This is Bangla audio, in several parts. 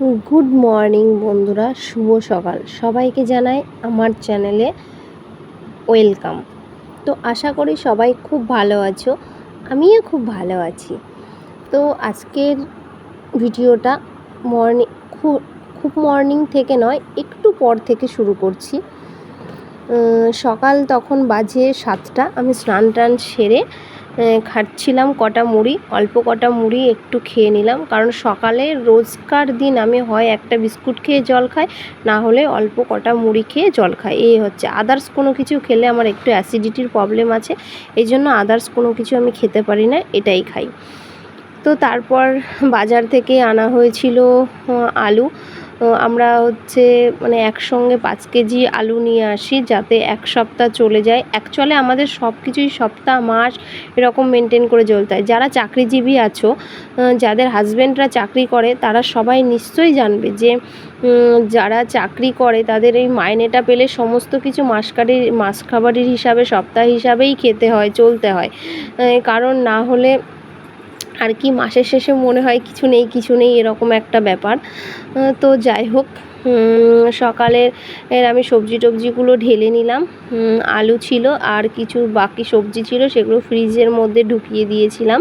গুড মর্নিং বন্ধুরা, শুভ সকাল। সবাইকে জানাই আমার চ্যানেলে ওয়েলকাম। তো আশা করি সবাই খুব ভালো আছো, আমিও খুব ভালো আছি। তো আজকের ভিডিওটা মর্নিং খুব খুব মর্নিং থেকে নয়, একটু পর থেকে শুরু করছি। সকাল তখন বাজে সাতটা, আমি স্নান টান সেরে খাচ্ছিলাম কটা মুড়ি, অল্প কটা মুড়ি একটু খেয়ে নিলাম। কারণ সকালে রোজকার দিন আমি হয় একটা বিস্কুট খেয়ে জল খাই, না হলে অল্প কটা মুড়ি খেয়ে জল খাই। এই হচ্ছে। আদার্স কোনো কিছু খেলে আমার একটু অ্যাসিডিটির প্রবলেম আছে, এই জন্য আদার্স কোনো কিছু আমি খেতে পারি না, এটাই খাই। তো তারপর বাজার থেকে আনা হয়েছিল আলু। আমরা হচ্ছে মানে একসঙ্গে পাঁচ কেজি আলু নিয়ে আসি যাতে এক সপ্তাহ চলে যায়। অ্যাকচুয়ালি আমাদের সব কিছুই সপ্তাহ, মাস এরকম মেনটেন করে চলতে হয়। যারা চাকরিজীবী আছো যাদের হাজব্যান্ডরা চাকরি করে, তারা সবাই নিশ্চয়ই জানবে যে যারা চাকরি করে তাদের এই মাইনেটা পেলে সমস্ত কিছু মাসকারির মাস খাবারের হিসাবে, সপ্তাহ হিসাবেই খেতে হয়, চলতে হয়। কারণ না হলে আর কি মাসের শেষে মনে হয় কিছু নেই কিছু নেই, এরকম একটা ব্যাপার। তো যাই হোক সকালের আমি সবজি টবজিগুলো ঢেলে নিলাম। আলু ছিল আর কিছু বাকি সবজি ছিল, সেগুলো ফ্রিজের মধ্যে ঢুকিয়ে দিয়েছিলাম।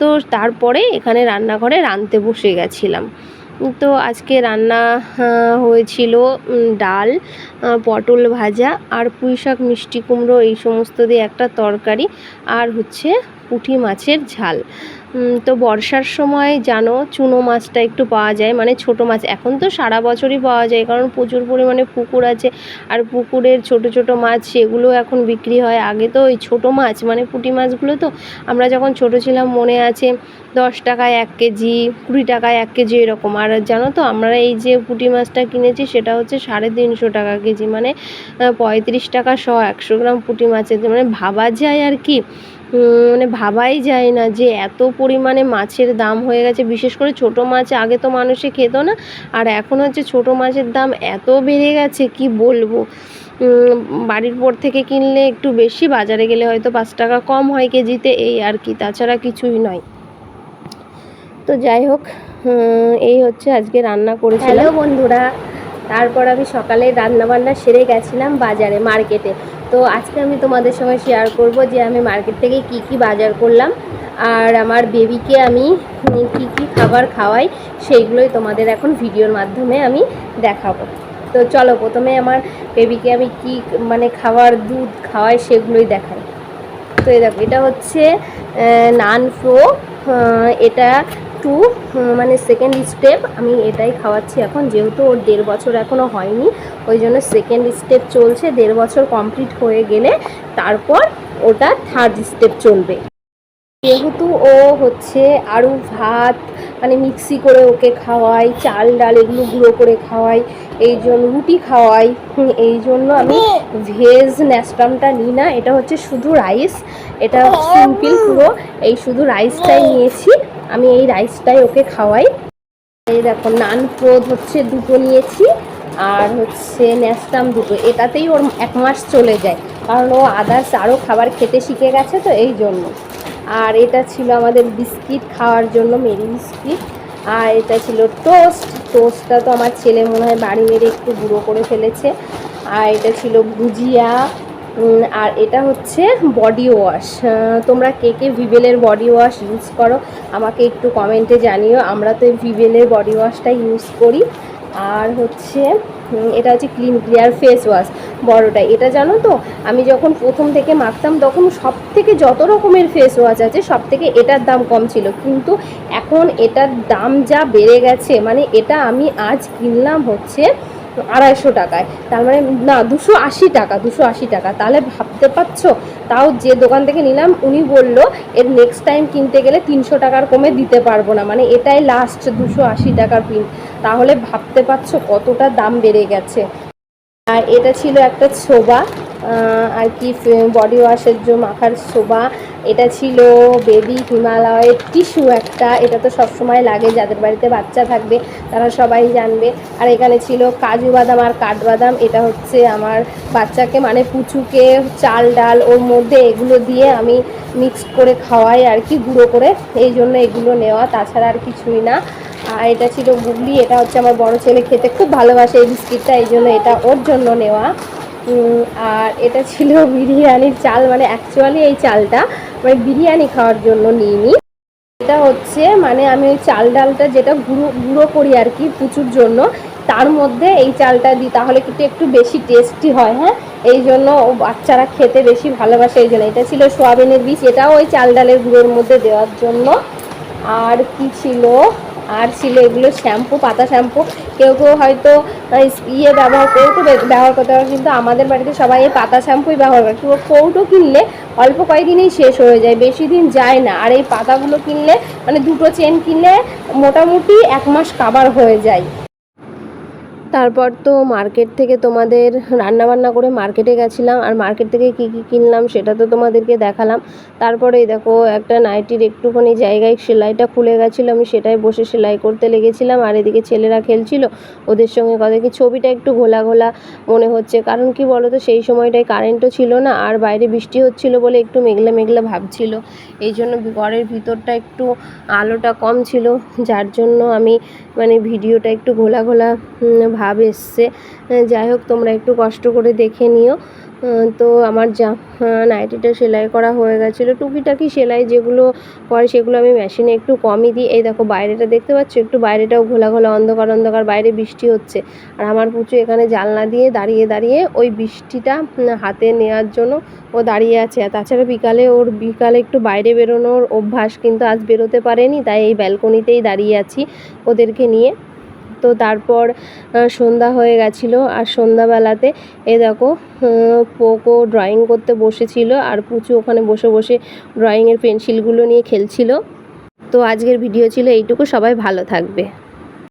তো তারপরে এখানে রান্নাঘরে রাঁধতে বসে গেছিলাম। তো আজকে রান্না হয়েছিল ডাল পটল ভাজা আর পুঁই শাক, মিষ্টি কুমড়ো, এই সমস্ত দিয়ে একটা তরকারি আর হচ্ছে পুঁটি মাছের ঝাল। তো বর্ষার সময় জানো চুনো মাছটা একটু পাওয়া যায় মানে ছোট মাছ। এখন তো সারা বছরই পাওয়া যায়, কারণ প্রচুর পরিমাণে পুকুর আছে, আর পুকুরের ছোট ছোট মাছ সেগুলো এখন বিক্রি হয়। আগে তো ওই ছোট মাছ মানে পুঁটি মাছগুলো তো আমরা যখন ছোট ছিলাম, মনে আছে দশ টাকায় এক কেজি, কুড়ি টাকায় এক কেজি এরকম। আর জানো তো, আমরা এই যে পুঁটি মাছটা কিনেছি, সেটা হচ্ছে সাড়ে তিনশো টাকা কেজি মানে পঁয়ত্রিশ টাকা, শ একশো গ্রাম পুঁটি মাছের। মানে ভাবা যায় আর কি। মানে ভাবাই যায় না যে এত পরিমাণে মাছের দাম হয়ে গেছে। বিশেষ করে ছোট মাছ আগে তো মানুষে খেত না, আর এখন হচ্ছে ছোট মাছের দাম এত বেড়ে গেছে, কি বলব? বাড়ির পর থেকে কিনলে একটু বেশি, বাজারে গেলে হয়তো পাঁচ টাকা কম হয় কেজিতে, এই আর কি, তাছাড়া কিছুই নয়। তো যাই হোক এই হচ্ছে আজকে রান্না করেছিলাম। হ্যালো বন্ধুরা, তারপর আমি সকালে রান্না বান্না সেরে গেছিলাম বাজারে, মার্কেটে। তো আজকে আমি তোমাদের সঙ্গে শেয়ার করব যে আমি মার্কেট থেকে কি কি বাজার করলাম আর আমার বেবিকে আমি কি কি খাবার খাওয়াই সেইগুলোই তোমাদের এখন ভিডিওর মাধ্যমে আমি দেখাবো। তো চলো প্রথমে আমার বেবিকে আমি কি মানে খাবার দুধ খাওয়াই সেগুলোই দেখাই। তো এই দেখো, এটা হচ্ছে নান ফ্রো এটা টু মানে সেকেন্ড স্টেপ আমি এটাই খাওয়াচ্ছি এখন, যেহেতু ওর দেড় বছর এখনও হয়নি, ওই জন্য সেকেন্ড স্টেপ চলছে, দেড় বছর কমপ্লিট হয়ে গেলে তারপর ওটা থার্ড স্টেপ চলবে। যেহেতু ও হচ্ছে আরও ভাত মানে মিক্সি করে ওকে খাওয়াই, চাল ডাল এগুলো গুঁড়ো করে খাওয়াই, এই জন্য রুটি খাওয়াই এই জন্য আমি ভেজ ন্যাস্টামটা নিই না, এটা হচ্ছে শুধু রাইস এটা সিম্পল পুরো, এই শুধু রাইসটাই নিয়েছি। আমি এই রাইসটাই ওকে খাওয়াই। এই দেখো, নান, প্রোদ হচ্ছে দুটো নিয়েছি, আর হচ্ছে ন্যাস্টাম দুটো। এটাতেই ওর এক মাস চলে যায়, কারণ ও আদার্স আরও খাবার খেতে শিখে গেছে তো এই জন্য। আর এটা ছিল আমাদের বিস্কিট খাওয়ার জন্য, মেরি বিস্কিট। আর এটা ছিল টোস্ট টোস্টটা তো আমার ছেলে মনে হয় বাড়ি মেরে একটু গুঁড়ো করে ফেলেছে। আর এটা ছিল ভুজিয়া। আর এটা হচ্ছে বডি ওয়াশ তোমরা কে কে ভিভেলের বডি ওয়াশ ইউজ করো, আমাকে একটু কমেন্টে জানিও। আমরা তো ভিভেলের বডি ওয়াশটা ইউজ করি। আর হচ্ছে এটা হচ্ছে ক্লিন ক্লিয়ার ফেস ওয়াশ বড়টা। এটা জানো তো, আমি যখন প্রথম থেকে মাখতাম, তখন সব থেকে যত রকমের ফেস ওয়াশ আছে সব থেকে এটার দাম কম ছিল। কিন্তু এখন এটার দাম যা বেড়ে গেছে মানে এটা আমি আজ কিনলাম হচ্ছে আড়াইশো টাকায়। তার মানে না, দুশো আশি টাকা, দুশো আশি টাকা। তাহলে ভাবতে পারছ? তাও যে দোকান থেকে নিলাম, উনি বলল, এর নেক্সট টাইম কিনতে গেলে তিনশো টাকার কমে দিতে পারব না। মানে এটাই লাস্ট দুশো আশি টাকার পিন তাহলে ভাবতে পারছ কতটা দাম বেড়ে গেছে? আর এটা ছিল একটা ছোবা আর কি বডি ওয়াশের জন্য মাখার ছোবা। এটা ছিল বেবি হিমালয়ের টিস্যু একটা। এটা তো সবসময় লাগে, যাদের বাড়িতে বাচ্চা থাকবে, তারা সবাই জানবে। আর এখানে ছিল কাজু বাদাম আর কাঠবাদাম। এটা হচ্ছে আমার বাচ্চাকে মানে পুচুকে, চাল, ডাল, ওর মধ্যে এগুলো দিয়ে আমি মিক্সড করে খাওয়াই আর কি, গুঁড়ো করে। এই জন্য এগুলো নেওয়া, তাছাড়া আর কিছুই না। আর এটা ছিল গুগলি এটা হচ্ছে আমার বড় ছেলে খেতে খুব ভালোবাসে এই বিস্কিটটা, এই জন্য এটা ওর জন্য নেওয়া। আর এটা ছিল বিরিয়ানির চাল মানে অ্যাকচুয়ালি এই চালটা মানে বিরিয়ানি খাওয়ার জন্য নিইনি। এটা হচ্ছে মানে আমি ওই চাল ডালটা যেটা গুঁড়ো গুঁড়ো করি আর কি পুচুর জন্য, তার মধ্যে এই চালটা দিই, তাহলে কিন্তু একটু বেশি টেস্টি হয় হ্যাঁ? এই জন্য ও বাচ্চারা খেতে বেশি ভালোবাসে, এই জন্য। এটা ছিল সোয়াবিনের বীজ, এটাও ওই চাল ডালের গুঁড়োর মধ্যে দেওয়ার জন্য। আর কি ছিল? আর ছিল এগুলো শ্যাম্পু, পাতা শ্যাম্পু। কেউ কেউ হয়তো ইয়ে ব্যবহার বে- ব্যবহার করতে পারে, কিন্তু আমাদের বাড়িতে সবাই এই পাতা শ্যাম্পুই ব্যবহার করে। কেউ কৌটো কিনলে অল্প কয়েকদিনেই শেষ হয়ে যায়, বেশি দিন যায় না। আর এই পাতাগুলো কিনলে মানে দুটো চেন কিনলে মোটামুটি এক মাস কাবার হয়ে যায়। তারপর তো মার্কেট থেকে তোমাদের রান্না বান্না করে মার্কেটে গেছিলাম, আর মার্কেট থেকে কি কি কিনলাম সেটা তো তোমাদেরকে দেখালাম। তারপরে দেখো একটা নাইটির একটুখানি জায়গায় সেলাইটা খুলে গেছিল, আমি সেটাই বসে সেলাই করতে লেগেছিলাম, আর এদিকে ছেলেরা খেলছিল, ওদের সঙ্গে কথা কি ছবিটা একটু ঘোলা ঘোলা মনে হচ্ছে, কারণ কি বলো তো সেই সময়টায় কারেন্টও ছিল না, আর বাইরে বৃষ্টি হচ্ছিল বলে একটু মেঘলা মেঘলা ভাবছিল। এই জন্য ঘরের ভিতরটা একটু আলোটা কম ছিল, যার জন্য আমি মানে ভিডিওটা একটু ঘোলা ঘোলা ভাব এসছে। যাই হোক, তোমরা একটু কষ্ট করে দেখে নিও। তো আমার যা নাইটিটা সেলাই করা হয়ে গেছিল। টুকিটাকি সেলাই যেগুলো করে সেগুলো আমি মেশিনে একটু কমই দিই। এই দেখো, বাইরেটা দেখতে পাচ্ছ? একটু বাইরেটাও ঘোলা ঘোলা, অন্ধকার অন্ধকার, বাইরে বৃষ্টি হচ্ছে। আর আমার পুচু এখানে জানলা দিয়ে দাঁড়িয়ে দাঁড়িয়ে ওই বৃষ্টিটা হাতে নেওয়ার জন্য ও দাঁড়িয়ে আছে। আর তাছাড়া বিকালে ওর, বিকালে একটু বাইরে বেরোনোর অভ্যাস কিন্তু আজ বেরোতে পারেনি। তাই এই ব্যালকনিতেই দাঁড়িয়ে আছি ওদেরকে নিয়ে। তো তারপর সন্ধ্যা হয়ে গেছিল আর সন্ধ্যাবেলাতে এ দেখো পোকো ড্রয়িং করতে বসেছিল আর পুচু ওখানে বসে বসে ড্রয়িংয়ের পেন্সিলগুলো নিয়ে খেলছিল। তো আজকের ভিডিও ছিল এইটুকু, সবাই ভালো থাকবে।